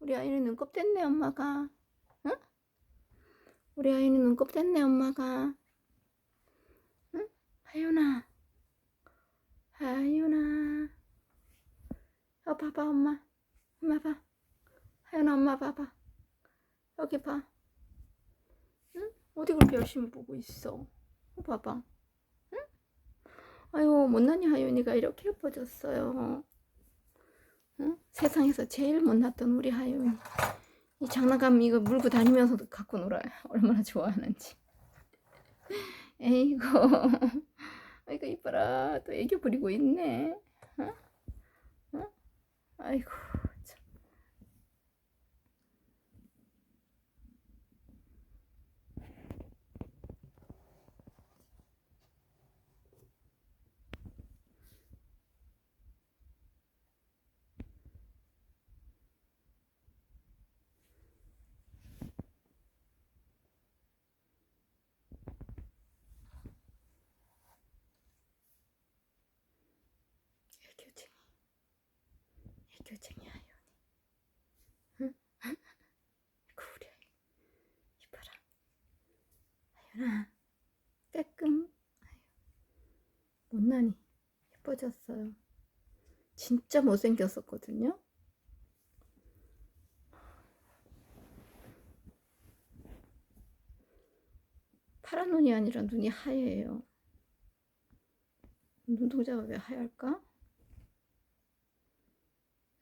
우리 아이는 눈곱 뗐네 엄마가. 응? 우리 아이는 눈곱 뗐네 엄마가. 응? 하윤아. 하윤아. 어 봐봐 엄마. 엄마 봐. 하윤아 엄마 봐봐. 여기 봐. 응? 어디 그렇게 열심히 보고 있어? 어, 봐봐. 응? 아유 못난이 하윤이가 이렇게 예뻐졌어요. 응? 세상에서 제일 못났던 우리 하윤이. 이 장난감 이거 물고 다니면서도 갖고 놀아요. 얼마나 좋아하는지. 에이고. 아이고 이뻐라. 또 애교 부리고 있네. 어? 어? 아이고. 애교쟁이. 애교쟁이 하윤이. 응? 아이고 우리 아이. 이뻐라. 하윤아. 깨끔. 아유. 못나니. 예뻐졌어요. 진짜 못생겼었거든요. 파란 눈이 아니라 눈이 하얘요. 눈동자가 왜 하얄까?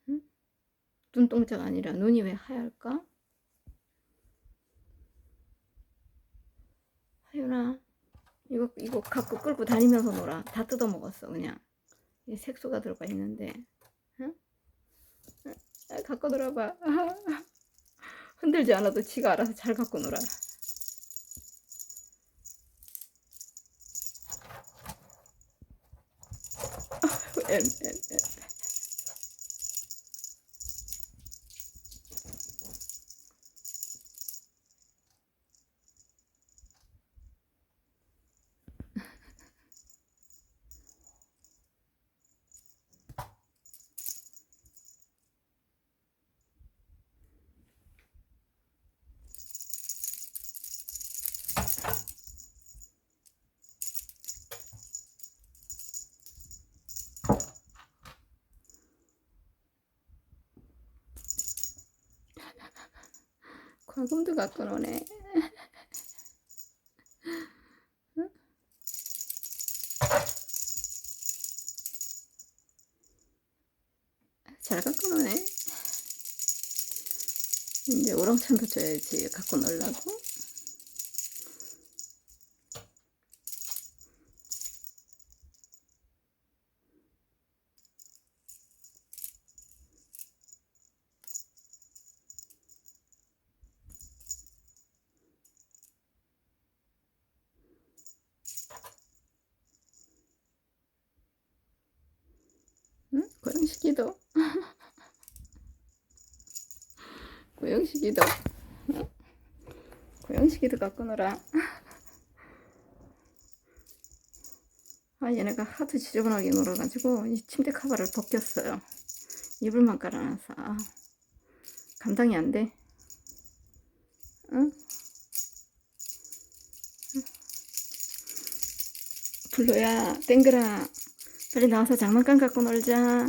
응? 눈동자가 아니라 눈이 왜 하얄까? 하윤아, 이거 이거 갖고 끌고 다니면서 놀아. 다 뜯어 먹었어 그냥. 이 색소가 들어가 있는데, 응? 응? 아, 갖고 놀아봐. 흔들지 않아도 지가 알아서 잘 갖고 놀아. 엠, 엠, 엠. 광금도 갖고 노네. 응? 잘 갖고 노네. 이제 우렁찬도 줘야지 갖고 놀라고. 고양시기도. 응? 고양시기도 갖고 놀아. 아, 얘네가 하도 지저분하게 놀아가지고 이 침대 커버를 벗겼어요. 이불만 깔아놔서. 아, 감당이 안 돼. 응? 블루야, 땡그라. 빨리 나와서 장난감 갖고 놀자.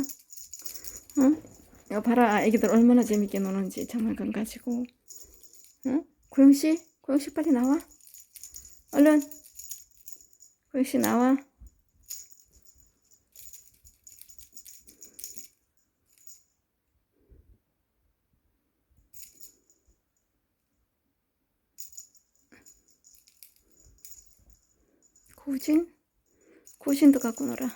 응? 이거 봐라. 애기들 얼마나 재밌게 노는지 장난감 가지고. 응? 고영 씨? 고영 씨 빨리 나와. 얼른. 고영 씨 나와. 고진? 고진도 갖고 놀아.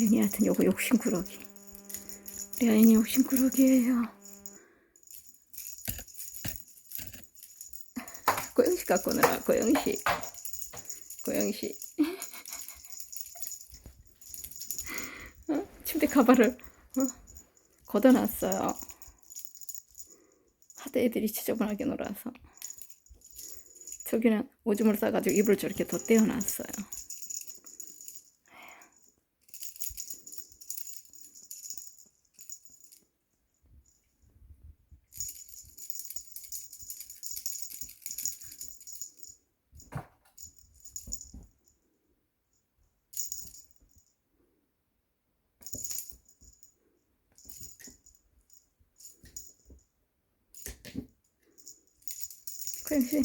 아윤이한테 요거 욕심꾸러기. 우리 아윤이 욕심꾸러기예요. 고영씨 갖고 놀아, 고영씨. 고영씨. 어? 침대 가발을 어? 걷어놨어요. 하도 애들이 지저분하게 놀아서 저기는 오줌을 싸가지고 이불 저렇게 더 떼어놨어요. 고양씨,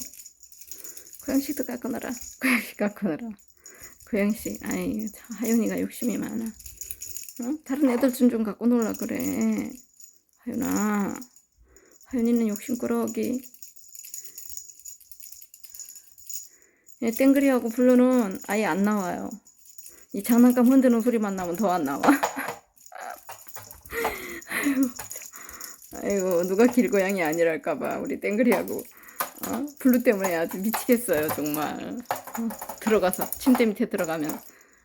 고양씨도 갖고 놀아. 고양씨 갖고 놀아. 고양씨, 아이, 참, 하윤이가 욕심이 많아. 어? 다른 애들 좀 좀 갖고 놀라 그래. 하윤아, 하윤이는 욕심꾸러기. 얘 땡그리하고 블루는 아예 안 나와요. 이 장난감 흔드는 소리만 나면 더 안 나와. 아이고, 참. 아이고, 누가 길고양이 아니랄까봐 우리 땡그리하고 어? 블루 때문에 아주 미치겠어요 정말. 어, 들어가서 침대 밑에 들어가면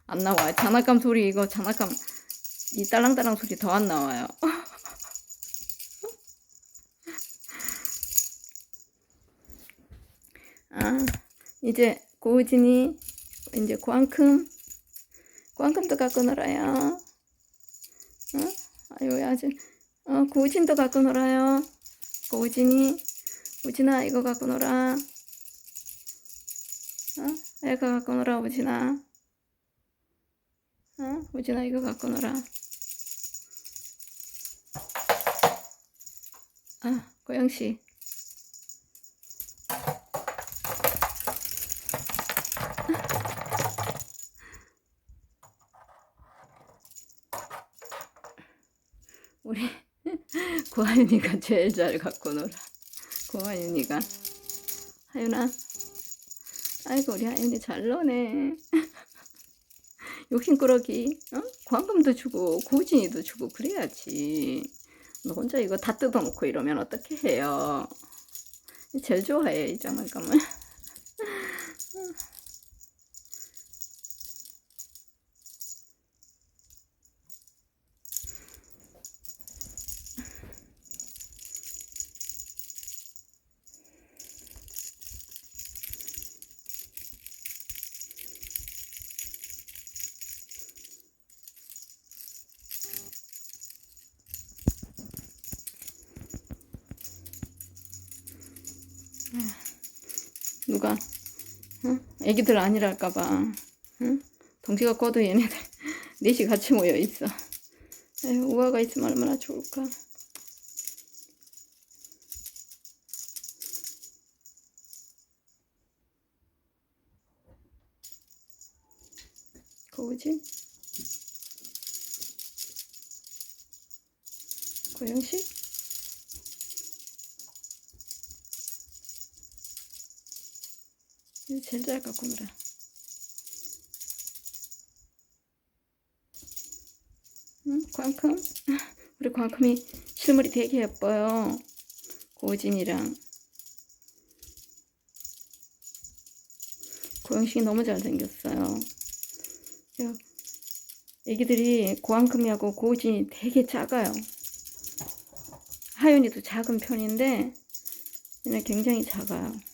안 나와요. 장난감 소리 이거 장난감. 이 딸랑딸랑 소리 더 안 나와요. 아 이제 고우진이 이제 고안큼. 고안큼도 갖고 놀아요. 어? 아유 아주. 어 고우진도 갖고 놀아요. 고우진이 우진아 이거 갖고 놀아. 어? 이거 갖고 놀아 우진아. 어? 우진아 이거 갖고 놀아. 아 고영씨. 우리 고하윤이가 제일 잘 갖고 놀아. 고하윤이가. 하윤아. 아이고 우리 하윤이 잘 노네. 욕심꾸러기 어? 광금도 주고 고진이도 주고 그래야지. 너 혼자 이거 다 뜯어놓고 이러면 어떻게 해요? 제일 좋아해 이 장난감을 누가? 응? 애기들 아니랄까봐. 응? 덩치가 커도 얘네들 넷이 같이 모여 있어. 에휴, 우아가 있으면 얼마나 좋을까. 고우진 고영씨 이거 제일 잘 갖고 놀아. 응? 광큼? 우리 광큼이 실물이 되게 예뻐요. 고진이랑. 고영식이 너무 잘생겼어요. 저 애기들이 고안큼이하고 고진이 되게 작아요. 하윤이도 작은 편인데 얘는 굉장히 작아요.